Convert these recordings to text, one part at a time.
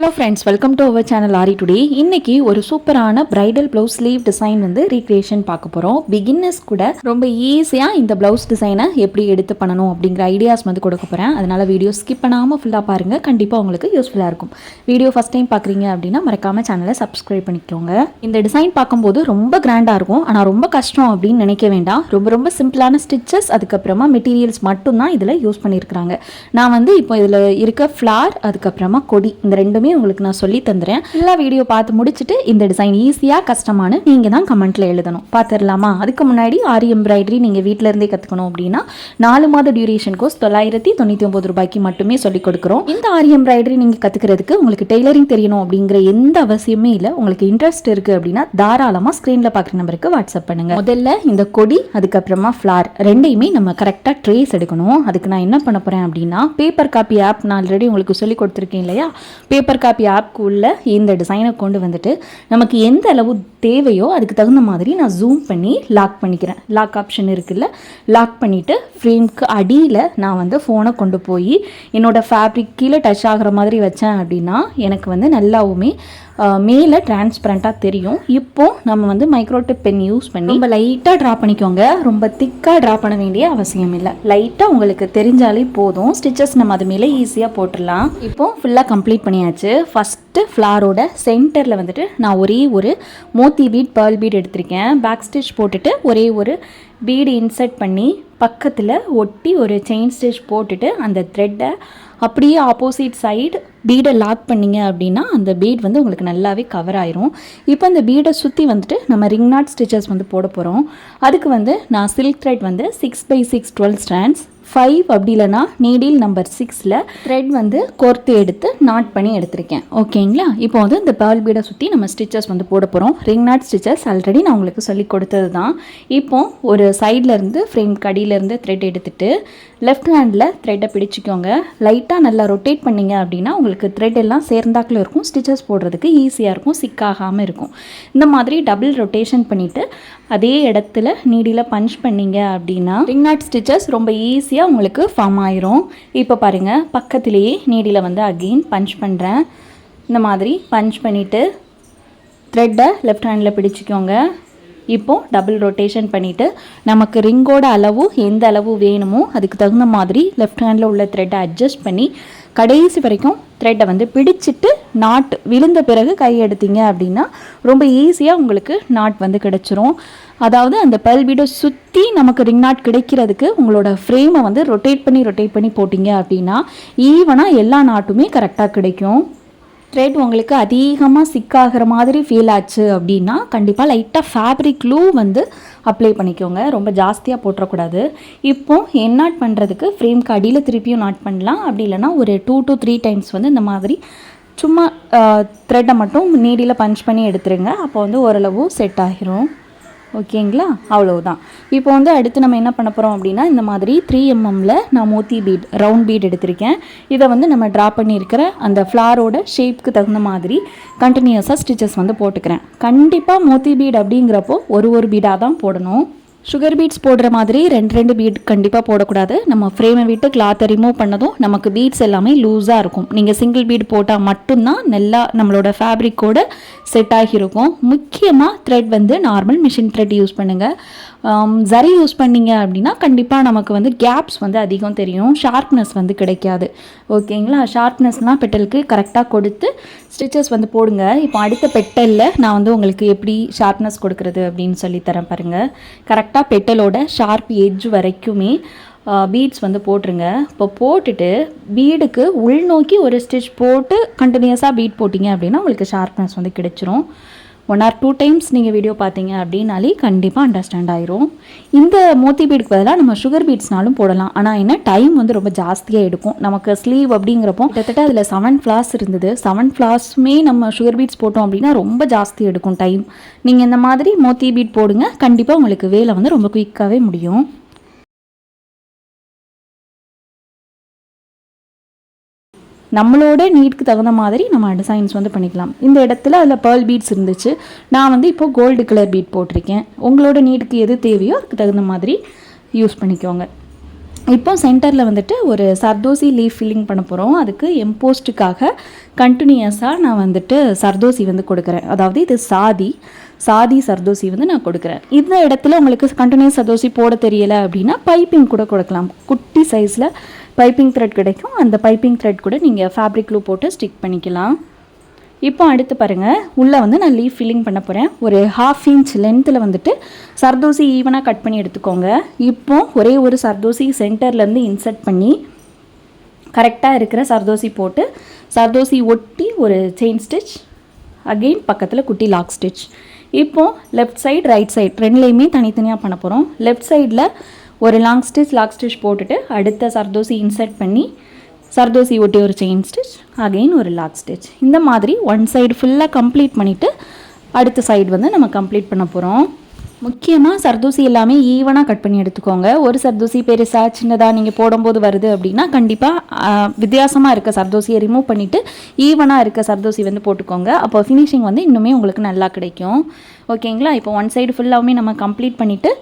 Hello friends welcome to our channel Aari today இன்னைக்கு ஒரு சூப்பரான பிரைடல் ப்ளவுஸ் ஸ்லீவ் டிசைன் வந்து ரீக்ரியேஷன் பார்க்க போகிறோம் பிகின்னர்ஸ் கூட ரொம்ப ஈஸியாக இந்த ப்ளவுஸ் டிசைனை எப்படி எடுத்து பண்ணணும் அப்படிங்கிற ஐடியாஸ் வந்து கொடுக்க போகிறேன் அதனால் வீடியோ ஸ்கிப் பண்ணாமல் ஃபுல்லாக பாருங்கள் கண்டிப்பாக உங்களுக்கு யூஸ்ஃபுல்லாக இருக்கும். வீடியோ ஃபஸ்ட் டைம் பார்க்குறீங்க அப்படின்னா மறக்காமல் சேனலை சப்ஸ்கிரைப் பண்ணிக்கோங்க. இந்த டிசைன் பார்க்கும்போது ரொம்ப கிராண்டாக இருக்கும். ஆனால் ரொம்ப கஷ்டம் அப்படின்னு நினைக்க வேண்டாம். ரொம்ப ரொம்ப சிம்பிளான ஸ்டிச்சஸ் அதுக்கப்புறமா மெட்டீரியல்ஸ் மட்டும்தான் இதில் யூஸ் பண்ணியிருக்கிறாங்க நான் வந்து இப்போ இதில் இருக்க ஃப்ளார் அதுக்கப்புறமா கொடி இந்த ரெண்டுமே உங்களுக்கு நான் சொல்லி தந்துறேன். எல்லா வீடியோ பார்த்து முடிச்சுட்டு இந்த டிசைன் ஈஸியாக கஷ்டமானு நீங்கள் தான் கமெண்ட்டில் எழுதணும். பார்த்துடலாமா? அதுக்கு முன்னாடி ஆரி எம்ப்ராய்டரி நீங்கள் வீட்டில் இருந்தே கற்றுக்கணும் அப்படின்னா நாலு மாத டியூரேஷன் கோர்ஸ் தொள்ளாயிரத்தி தொண்ணூற்றி ஒம்பது ரூபாய்க்கு மட்டுமே சொல்லிக் கொடுக்குறோம். இந்த ஆரி எம்ப்ராய்டரி நீங்கள் கற்றுக்கிறதுக்கு உங்களுக்கு டெய்லரிங் தெரியணும் அப்படிங்கிற எந்த அவசியமே இல்லை. உங்களுக்கு இன்ட்ரெஸ்ட் இருக்குது அப்படின்னா தாராளமாக ஸ்க்ரீனில் பார்க்குற நம்பருக்கு வாட்ஸ்அப் பண்ணுங்க. முதல்ல இந்த கொடி அதுக்கப்புறமா ஃப்ளார் ரெண்டையுமே நம்ம கரெக்டாக ட்ரேஸ் எடுக்கணும். அதுக்கு நான் என்ன பண்ண போகிறேன் அப்படின்னா பேப்பர் காப்பி ஆப் நான் ஆல்ரெடி உங்களுக்கு சொல்லி கொடுத்துருக்கேன் இல்லையா? பேப்பர் காப்பி ஆப்க்கு உள்ள இந்த டிசைனை கொண்டு வந்துட்டு நமக்கு எந்த அளவு தேவையோ அதுக்கு தகுந்த மாதிரி நான் ஜூம் பண்ணி லாக் பண்ணிக்கிறேன். லாக் ஆப்ஷன் இருக்குல்ல? லாக் பண்ணிவிட்டு ஃப்ரேம்க்கு அடியில் நான் வந்து ஃபோனை கொண்டு போய் என்னோடய ஃபேப்ரிக் கீழே டச் ஆகிற மாதிரி வச்சேன் அப்படின்னா எனக்கு வந்து நல்லாவுமே மேலே டிரான்ஸ்பரண்ட்டாக தெரியும். இப்போது நம்ம வந்து மைக்ரோடிப் பென் யூஸ் பண்ணி ரொம்ப லைட்டாக ட்ரா பண்ணிக்கோங்க. ரொம்ப திக்காக ட்ரா பண்ண வேண்டிய அவசியம் இல்லை. லைட்டாக உங்களுக்கு தெரிஞ்சாலே போதும். ஸ்டிச்சஸ் நம்ம அது மேலே ஈஸியாக போட்டுடலாம். இப்போ ஃபுல்லாக கம்ப்ளீட் பண்ணியாச்சு. ஃபஸ்ட்டு ஃப்ளாரோட சென்டரில் வந்துட்டு நான் ஒரே ஒரு மோத்தி பீட் பேர்ல் பீட் எடுத்திருக்கேன். பேக் ஸ்டிச் போட்டுட்டு ஒரே ஒரு பீடு இன்சர்ட் பண்ணி பக்கத்தில் ஒட்டி ஒரு செயின் ஸ்டிச் போட்டுட்டு அந்த த்ரெட்டை அப்படியே ஆப்போசிட் சைடு பீடை லாக் பண்ணீங்க அப்படின்னா அந்த பீட் வந்து உங்களுக்கு நல்லாவே கவர் ஆயிரும். இப்போ அந்த பீடை சுற்றி வந்துட்டு நம்ம ரிங் நாட் ஸ்டிச்சஸ் வந்து போட போகிறோம் அதுக்கு வந்து நான் சில்க் த்ரெட் வந்து six by six twelve stands five அப்படி இல்லைனா நீடில் நம்பர் சிக்ஸில் த்ரெட் வந்து கோர்த்து எடுத்து நாட் பண்ணி எடுத்திருக்கேன். ஓகேங்களா இப்போ வந்து இந்த பேர்ல் பீடை சுற்றி நம்ம ஸ்டிச்சஸ் வந்து போட போகிறோம் ரிங் நாட் ஸ்டிச்சஸ் ஆல்ரெடி நான் உங்களுக்கு சொல்லி கொடுத்தது தான். இப்போ ஒரு சைடில் இருந்து ஃப்ரேம் கடியிலேருந்து த்ரெட் எடுத்துட்டு லெஃப்ட் ஹேண்டில் த்ரெட்டை பிடிச்சிக்கோங்க. லைட்டாக நல்லா ரொட்டேட் பண்ணீங்க அப்படின்னா உங்களுக்கு த்ரெட் எல்லாம் சேர்ந்தாக்கில் இருக்கும். ஸ்டிச்சஸ் போடுறதுக்கு ஈஸியாக இருக்கும். சிக்காகாமல் இருக்கும். இந்த மாதிரி டபுள் ரொட்டேஷன் பண்ணிவிட்டு அதே இடத்துல நீடியில் பஞ்ச் பண்ணீங்க அப்படின்னா ரிங் நாட் ஸ்டிச்சஸ் ரொம்ப ஈஸியாக உங்களுக்கு ஃபார்ம் ஆயிரும். இப்போ பாருங்கள் பக்கத்துலேயே நீடியில் வந்து அகெயின் பஞ்ச் பண்ணுறேன் இந்த மாதிரி பஞ்ச் பண்ணிவிட்டு த்ரெட்டை லெஃப்ட் ஹேண்டில் பிடிச்சிக்கோங்க. இப்போ டபுள் ரொட்டேஷன் பண்ணிவிட்டு நமக்கு ரிங்கோட அளவு எந்த அளவு வேணுமோ அதுக்கு தகுந்த மாதிரி லெஃப்ட் ஹேண்டில் உள்ள த்ரெட்டை அட்ஜஸ்ட் பண்ணி கடைசி வரைக்கும் த்ரெட்டை வந்து பிடிச்சிட்டு நாட் விழுந்த பிறகு கை எடுத்தீங்க அப்படின்னா ரொம்ப ஈஸியாக உங்களுக்கு நாட் வந்து கிடச்சிரும். அதாவது அந்த பல்பீடை சுற்றி நமக்கு ரிங் நாட் கிடைக்கிறதுக்கு உங்களோட ஃப்ரேமை வந்து ரொட்டேட் பண்ணி ரொட்டேட் பண்ணி போட்டிங்க அப்படின்னா ஈவனாக எல்லா நாட்டுமே கரெக்டாக கிடைக்கும். த்ரெட் உங்களுக்கு அதிகமாக சிக்காகிற மாதிரி ஃபீல் ஆச்சு அப்படின்னா கண்டிப்பாக லைட்டாக ஃபேப்ரிக் க்ளூ வந்து அப்ளை பண்ணிக்கோங்க. ரொம்ப ஜாஸ்தியாக போட்டுறக்கூடாது. இப்போ என் நாட் பண்ணுறதுக்கு ஃப்ரேம்க்கு அடியில் திருப்பியும் நாட் பண்ணலாம். அப்படி இல்லைன்னா ஒரு டூ டு த்ரீ டைம்ஸ் வந்து இந்த மாதிரி சும்மா த்ரெட்டை மட்டும் நீடியில் பஞ்ச் பண்ணி எடுத்துருங்க. அப்போ வந்து ஓரளவு செட் ஆகிரும். ஓகேங்களா? அவ்வளோதான் இப்போ வந்து அடுத்து நம்ம என்ன பண்ண போகிறோம் அப்படின்னா இந்த மாதிரி த்ரீ எம்எம்மில் நான் மோத்தி பீட் ரவுண்ட் பீட் எடுத்திருக்கேன். இதை வந்து நம்ம ட்ரா பண்ணியிருக்கிற அந்த ஃப்ளாரோட ஷேப்க்கு தகுந்த மாதிரி கண்டினியூஸாக ஸ்டிச்சஸ் வந்து போட்டுக்கிறேன். கண்டிப்பாக மோத்தி பீட் அப்படிங்கிறப்போ ஒரு ஒரு பீடாக தான் போடணும். சுகர் பீட்ஸ் போடுற மாதிரி ரெண்டு ரெண்டு பீட் கண்டிப்பாக போடக்கூடாது. நம்ம ஃப்ரேமை விட்டு கிளாத்தை ரிமூவ் பண்ணதும் நமக்கு பீட்ஸ் எல்லாமே லூஸாக இருக்கும். நீங்கள் சிங்கிள் பீட் போட்டால் மட்டும்தான் நல்லா நம்மளோட ஃபேப்ரிக்கோட செட் ஆகியிருக்கும் முக்கியமாக த்ரெட் வந்து நார்மல் மிஷின் த்ரெட் யூஸ் பண்ணுங்கள் ஜரி யூஸ் பண்ணீங்க அப்படின்னா கண்டிப்பாக நமக்கு வந்து கேப்ஸ் வந்து அதிகம் தெரியும். ஷார்ப்னஸ் வந்து கிடைக்காது. ஓகேங்களா ஷார்ப்னஸ்லாம் பெட்டலுக்கு கரெக்டாக கொடுத்து ஸ்டிச்சஸ் வந்து போடுங்க. இப்போ அடுத்த பெட்டலில் நான் வந்து உங்களுக்கு எப்படி ஷார்ப்னஸ் கொடுக்குறது அப்படின்னு சொல்லி தரேன் பாருங்கள் கரெக்டாக பெட்டலோட ஷார்ப் எட்ஜ் வரைக்குமே பீட்ஸ் வந்து போட்டுருங்க. இப்போ போட்டுட்டு பீடுக்கு உள்நோக்கி ஒரு ஸ்டிச் போட்டு கண்டினியூஸாக பீட் போட்டிங்க அப்படின்னா உங்களுக்கு ஷார்ப்னஸ் வந்து கிடைச்சிரும். ஒன் ஆர் டூ டைம்ஸ் நீங்கள் வீடியோ பார்த்தீங்க அப்படின்னாலே கண்டிப்பாக அண்டர்ஸ்டாண்ட் ஆயிரும். இந்த மோத்தி பீடுக்கு பதிலாக நம்ம சுகர் பீட்ஸ்னாலும் போடலாம். ஆனால் என்ன? டைம் வந்து ரொம்ப ஜாஸ்தியாக எடுக்கும். நமக்கு ஸ்லீவ் அப்படிங்கிறப்போ கிட்டத்தட்ட அதில் செவன் ஃப்ளாஸ் இருந்தது. செவன் ஃப்ளாஸுமே நம்ம சுகர் பீட்ஸ் போட்டோம் அப்படின்னா ரொம்ப ஜாஸ்தி எடுக்கும் டைம் நீங்கள் இந்த மாதிரி மோத்தி பீட் போடுங்க. கண்டிப்பாக உங்களுக்கு வேலை வந்து ரொம்ப குயிக்காகவே முடியும். நம்மளோட நீட்க்கு தகுந்த மாதிரி நம்ம டிசைன்ஸ் வந்து பண்ணிக்கலாம். இந்த இடத்துல அதில் பேர்ல் பீட்ஸ் இருந்துச்சு. நான் வந்து இப்போ கோல்டு கலர் பீட் போட்டிருக்கேன். உங்களோட நீட்டுக்கு எது தேவையோ அதுக்கு தகுந்த மாதிரி யூஸ் பண்ணிக்கோங்க. இப்போ சென்டரில் வந்துட்டு ஒரு சர்தோசி லீஃப் ஃபில்லிங் பண்ண போகிறோம் அதுக்கு எம்போஸ்ட்டுக்காக கண்டினியூஸாக நான் வந்துட்டு சர்தோசி வந்து கொடுக்குறேன். அதாவது இது சாதி சாதி சர்தோசி வந்து நான் கொடுக்குறேன். இந்த இடத்துல உங்களுக்கு கண்டினியூஸ் சர்தோசி போட தெரியலை அப்படின்னா பைப்பிங் கூட கொடுக்கலாம். குட்டி சைஸில் பைப்பிங் த்ரெட் கிடைக்கும். அந்த பைப்பிங் த்ரெட் கூட நீங்கள் ஃபேப்ரிக் க்ளூ போட்டு ஸ்டிக் பண்ணிக்கலாம். இப்போ அடுத்து பாருங்கள் உள்ளே வந்து நான் லீஃப் ஃபில்லிங் பண்ண போகிறேன் ஒரு ஹாஃப் இன்ச் லென்த்தில் வந்துட்டு சர்தோசி ஈவனாக கட் பண்ணி எடுத்துக்கோங்க. இப்போ ஒரே ஒரு சர்தோசி சென்டர்லேருந்து இன்சர்ட் பண்ணி கரெக்டாக இருக்கிற சர்தோசி போட்டு சர்தோசி ஒட்டி ஒரு செயின் ஸ்டிச் அகெயின் பக்கத்தில் குட்டி லாக் ஸ்டிச் இப்போது லெஃப்ட் சைடு ரைட் சைடு ரெண்டுலேயுமே தனித்தனியாக பண்ண போகிறோம் லெஃப்ட் சைடில் ஒரு லாங் ஸ்டிச் லாக் ஸ்டிச் போட்டுட்டு அடுத்த சர்தோசி இன்சர்ட் பண்ணி சர்தோசி ஒட்டி ஒரு செயின் ஸ்டிச் அகெயின் ஒரு லாக் ஸ்டிச் இந்த மாதிரி ஒன் சைடு ஃபுல்லாக கம்ப்ளீட் பண்ணிவிட்டு அடுத்த சைடு வந்து நம்ம கம்ப்ளீட் பண்ண போகிறோம் முக்கியமாக சர்தூசி எல்லாமே ஈவனாக கட் பண்ணி எடுத்துக்கோங்க. ஒரு சர்தூசி பெருசாக சின்னதாக நீங்கள் போடும்போது வருது அப்படின்னா கண்டிப்பாக வித்தியாசமாக இருக்க சர்தூசியை ரிமூவ் பண்ணிவிட்டு ஈவனாக இருக்க சர்தூசி வந்து போட்டுக்கோங்க. அப்போ ஃபினிஷிங் வந்து இன்னுமே உங்களுக்கு நல்லா கிடைக்கும். ஓகேங்களா? இப்போ ஒன் சைடு ஃபுல்லாகவுமே நம்ம கம்ப்ளீட் பண்ணிவிட்டு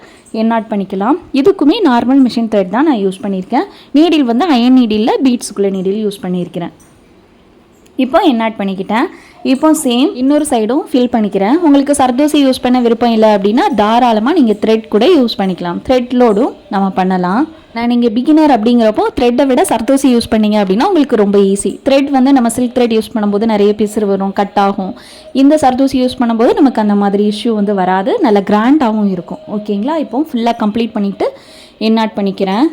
என்னாட் பண்ணிக்கலாம். இதுக்குமே நார்மல் மிஷின் த்ரெட் தான் நான் யூஸ் பண்ணியிருக்கேன். நீடில் வந்து அயன் நீடிலில் பீட்ஸுக்குள்ளே நீடில் யூஸ் பண்ணியிருக்கிறேன். இப்போ என்னாட் பண்ணிக்கிட்டேன்? இப்போ சேம் இன்னொரு சைடும் ஃபில் பண்ணிக்கிறேன். உங்களுக்கு சர்தோசி யூஸ் பண்ண விருப்பம் இல்லை அப்படின்னா தாராளமாக நீங்கள் த்ரெட் கூட யூஸ் பண்ணிக்கலாம். த்ரெட் லோடும் நம்ம பண்ணலாம். நான் நீங்கள் பிகினர் அப்படிங்கிறப்போ த்ரெட்டை விட சர்தோசி யூஸ் பண்ணீங்க அப்படின்னா உங்களுக்கு ரொம்ப ஈஸி த்ரெட் வந்து நம்ம சில்க் த்ரெட் யூஸ் பண்ணும்போது நிறைய பிசுறு வரும் கட் ஆகும். இந்த சர்தோசி யூஸ் பண்ணும்போது நமக்கு அந்த மாதிரி இஷ்யூ வந்து வராது. நல்ல கிராண்டாகவும் இருக்கும். ஓகேங்களா இப்போ ஃபுல்லாக கம்ப்ளீட் பண்ணிவிட்டு என்னாட் பண்ணிக்கிறேன்?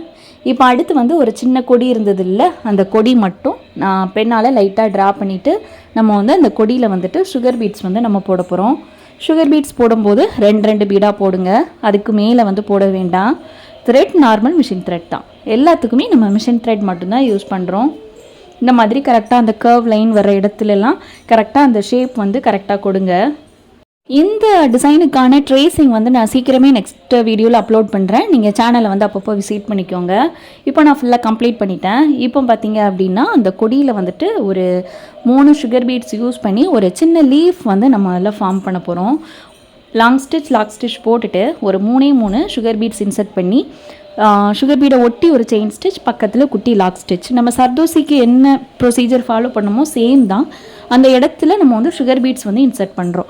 இப்போ அடுத்து வந்து ஒரு சின்ன கொடி இருந்தது இல்லை அந்த கொடி மட்டும் நான் பெண்ணால் லைட்டாக ட்ரா பண்ணிவிட்டு நம்ம வந்து அந்த கொடியில் வந்துட்டு சுகர் பீட்ஸ் வந்து நம்ம போட போகிறோம் சுகர் பீட்ஸ் போடும்போது ரெண்டு ரெண்டு பீடாக போடுங்க. அதுக்கு மேலே வந்து போட வேண்டாம். த்ரெட் நார்மல் மிஷின் த்ரெட் தான். எல்லாத்துக்குமே நம்ம மிஷின் த்ரெட் மட்டும்தான் யூஸ் பண்ணுறோம் இந்த மாதிரி கரெக்டாக அந்த கர்வ் லைன் வர இடத்துலலாம் கரெக்டாக அந்த ஷேப் வந்து கரெக்டாக கொடுங்க. இந்த டிசைனுக்கான ட்ரேசிங் வந்து நான் சீக்கிரமே நெக்ஸ்ட் வீடியோவில் அப்லோட் பண்ணுறேன் நீங்கள் சேனலை வந்து அப்பப்போ விசிட் பண்ணிக்கோங்க. இப்போ நான் ஃபுல்லாக கம்ப்ளீட் பண்ணிட்டேன். இப்போ பார்த்தீங்க அப்படின்னா அந்த கொடியில் வந்துட்டு ஒரு மூணு சுகர் பீட்ஸ் யூஸ் பண்ணி ஒரு சின்ன லீஃப் வந்து நம்ம அதில் ஃபார்ம் பண்ண போகிறோம் லாங் ஸ்டிச் லாக் ஸ்டிச் போட்டுட்டு ஒரு மூணே மூணு சுகர் பீட்ஸ் இன்சர்ட் பண்ணி சுகர் பீடை ஒட்டி ஒரு செயின் ஸ்டிச் பக்கத்தில் குட்டி லாக் ஸ்டிச் நம்ம சர்தோசிக்கு என்ன ப்ரொசீஜர் ஃபாலோ பண்ணமோ சேம் தான். அந்த இடத்துல நம்ம வந்து சுகர் பீட்ஸ் வந்து இன்சர்ட் பண்ணுறோம்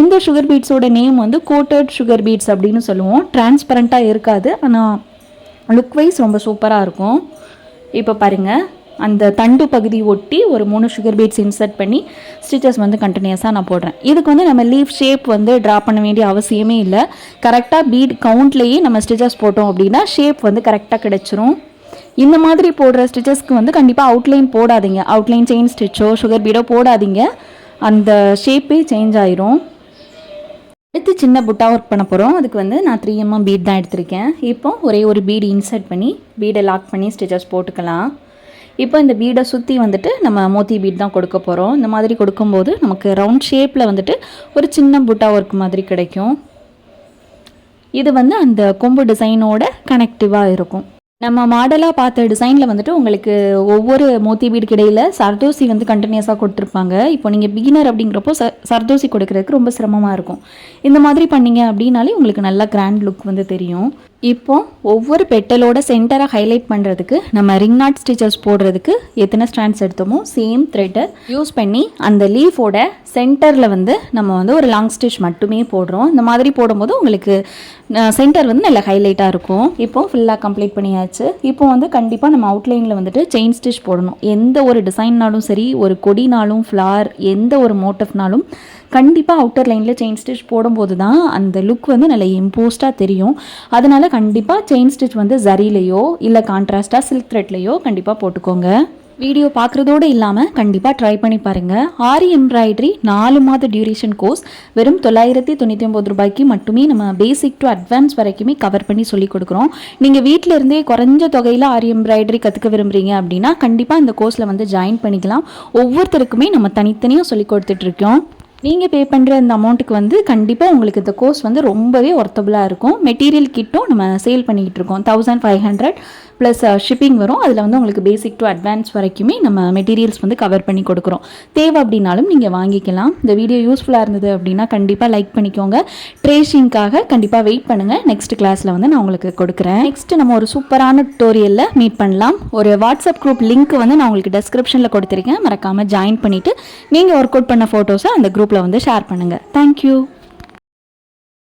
இந்த சுகர் பீட்ஸோட நேம் வந்து கோட்டட் சுகர் பீட்ஸ் அப்படின்னு சொல்லுவோம். டிரான்ஸ்பரண்ட்டாக இருக்காது. ஆனால் லுக் வைஸ் ரொம்ப சூப்பராக இருக்கும். இப்போ பாருங்கள் அந்த தண்டு பகுதி ஒட்டி ஒரு மூணு சுகர் பீட்ஸ் இன்சர்ட் பண்ணி ஸ்டிச்சஸ் வந்து கண்டினியூஸாக நான் போடுறேன். இதுக்கு வந்து நம்ம லீஃப் ஷேப் வந்து ட்ரா பண்ண வேண்டிய அவசியமே இல்லை. கரெக்டாக பீட் கவுண்ட்லேயே நம்ம ஸ்டிச்சஸ் போட்டோம் அப்படின்னா ஷேப் வந்து கரெக்டாக கிடச்சிரும். இந்த மாதிரி போடுற ஸ்டிச்சஸ்க்கு வந்து கண்டிப்பாக அவுட்லைன் போடாதீங்க. அவுட்லைன் செயின் ஸ்டிச்சோ சுகர் பீடோ போடாதீங்க. அந்த ஷேப்பே சேஞ்ச் ஆயிரும். அடுத்து சின்ன புட்டா ஒர்க் பண்ண போகிறோம் அதுக்கு வந்து நான் த்ரீ எம்எம் பீட் தான் எடுத்திருக்கேன். இப்போ ஒரே ஒரு பீடு இன்சர்ட் பண்ணி பீடை லாக் பண்ணி ஸ்டிச்சஸ் போட்டுக்கலாம். இப்போ இந்த பீடை சுற்றி வந்துட்டு நம்ம மோத்தி பீட் தான் கொடுக்க போகிறோம் இந்த மாதிரி கொடுக்கும்போது நமக்கு ரவுண்ட் ஷேப்பில் வந்துட்டு ஒரு சின்ன புட்டா ஒர்க் மாதிரி கிடைக்கும். இது வந்து அந்த கொம்பு டிசைனோட கனெக்டிவாக இருக்கும். நம்ம மாடலாக பார்த்த டிசைனில் வந்துட்டு உங்களுக்கு ஒவ்வொரு மோத்தி பீடுக்கு இடையில் சர்தோசி வந்து கண்டினியூஸாக கொடுத்துருப்பாங்க. இப்போ நீங்கள் பிகினர் அப்படிங்கிறப்போ ச சர்தோசி கொடுக்கறதுக்கு ரொம்ப சிரமமாக இருக்கும். இந்த மாதிரி பண்ணீங்க அப்படின்னாலே உங்களுக்கு நல்லா கிராண்ட் லுக் வந்து தெரியும். இப்போ ஒவ்வொரு பெட்டலோட சென்டரை ஹைலைட் பண்ணுறதுக்கு நம்ம ரிங் நாட் ஸ்டிச்சஸ் போடுறதுக்கு எத்தனை ஸ்டாண்ட்ஸ் எடுத்தோமோ சேம் த்ரெட்டை யூஸ் பண்ணி அந்த லீஃபோட சென்டரில் வந்து நம்ம வந்து ஒரு லாங் ஸ்டிச் மட்டுமே போடுறோம். இந்த மாதிரி போடும்போது உங்களுக்கு சென்டர் வந்து நல்ல ஹைலைட்டாக இருக்கும். இப்போ ஃபுல்லாக கம்ப்ளீட் பண்ணியாச்சு. இப்போ வந்து கண்டிப்பாக நம்ம அவுட்லைனில் வந்துட்டு செயின் ஸ்டிச் போடணும். எந்த ஒரு டிசைன்னாலும் சரி ஒரு கொடினாலும் ஃப்ளார் எந்த ஒரு மோட்டிஃப்னாலும் கண்டிப்பாக அவுட்டர் லைனில் செயின் ஸ்டிச் போடும்போது தான் அந்த லுக் வந்து நல்ல இம்போஸ்டாக தெரியும். அதனால் கண்டிப்பாக செயின் ஸ்டிச் வந்து ஜரிலையோ இல்லை கான்ட்ராஸ்டாக சில்க் த்ரெட்லேயோ கண்டிப்பாக போட்டுக்கோங்க. வீடியோ பார்க்குறதோடு இல்லாமல் கண்டிப்பாக ட்ரை பண்ணி பாருங்கள் ஆரி எம்ப்ராய்டரி நாலு மாத டியூரேஷன் கோர்ஸ் வெறும் தொள்ளாயிரத்தி தொண்ணூற்றி ஒம்பது ரூபாய்க்கு மட்டுமே நம்ம பேசிக் டு அட்வான்ஸ் வரைக்குமே கவர் பண்ணி சொல்லிக் கொடுக்குறோம். நீங்கள் வீட்டில் இருந்தே குறைஞ்ச தொகையில் ஆரி எம்ப்ராய்டரி கற்றுக்க விரும்புகிறீங்க அப்படின்னா கண்டிப்பாக இந்த கோர்ஸில் வந்து ஜாயின் பண்ணிக்கலாம். ஒவ்வொருத்தருக்குமே நம்ம தனித்தனியாக சொல்லிக் கொடுத்துட்ருக்கோம் நீங்கள் பே பண்ணுற அந்த அமௌண்ட்டுக்கு வந்து கண்டிப்பாக உங்களுக்கு இந்த கோர்ஸ் வந்து ரொம்பவே ஒர்த்தபுளாக இருக்கும். மெட்டீரியல் கிட்டும் நம்ம சேல் பண்ணிக்கிட்டு இருக்கோம். Thousand five hundred plus shipping uh, வரும். அதில் வந்து உங்களுக்கு பேசிக் டு அட்வான்ஸ் வரைக்குமே நம்ம மெட்டீரியல்ஸ் வந்து கவர் பண்ணி கொடுக்குறோம். தேவை அப்படின்னாலும் நீங்கள் வாங்கிக்கலாம். இந்த வீடியோ யூஸ்ஃபுல்லாக இருந்தது அப்படின்னா கண்டிப்பாக லைக் பண்ணிக்கோங்க. ட்ரேஷிங்காக கண்டிப்பாக வெயிட் பண்ணுங்கள் நெக்ஸ்ட் கிளாஸில் வந்து நான் உங்களுக்கு கொடுக்குறேன். நெக்ஸ்ட் நம்ம ஒரு சூப்பரான டுட்டோரியலில் மீட் பண்ணலாம். ஒரு வாட்ஸ்அப் குரூப் லிங்க் வந்து நான் உங்களுக்கு டெஸ்கிரிப்ஷனில் கொடுத்துருக்கேன். மறக்காமல் ஜாயின் பண்ணிவிட்டு நீங்கள் ஒர்க் அவுட் பண்ண ஃபோட்டோஸை அந்த குரூப்பில் வந்து ஷேர் பண்ணுங்கள் தேங்க்யூ